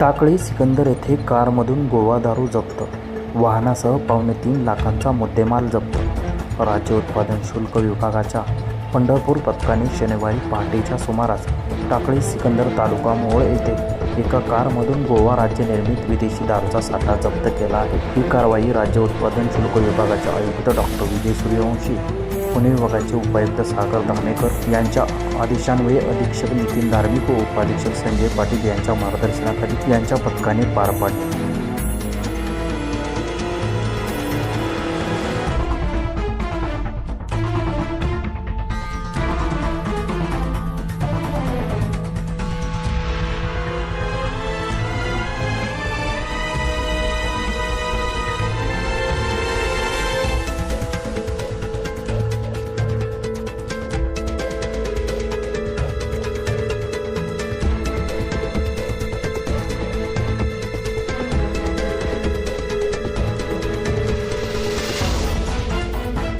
टाकळी सिकंदर येथे कारमधून गोवा दारू जप्त. वाहनासह पावणे तीन लाखांचा मुद्देमाल जप्त. राज्य उत्पादन शुल्क विभागाच्या पंढरपूर पथकाने शनिवारी पहाटेच्या सुमारास टाकळी सिकंदर तालुका मोळ येथे एका कारमधून गोवा राज्य निर्मित विदेशी दारूचा साठा जप्त केला आहे. ही कारवाई राज्य उत्पादन शुल्क विभागाचे आयुक्त डॉक्टर विजय सूर्यवंशी पुणे विभागाचे उपायुक्त सागर धामेकर यांच्या आदेशान्वये अधीक्षक नितीन धार्मिक व उपाधीक्षक संजय पाटील यांच्या मार्गदर्शनाखाली यांच्या पथकाने पार पाडली.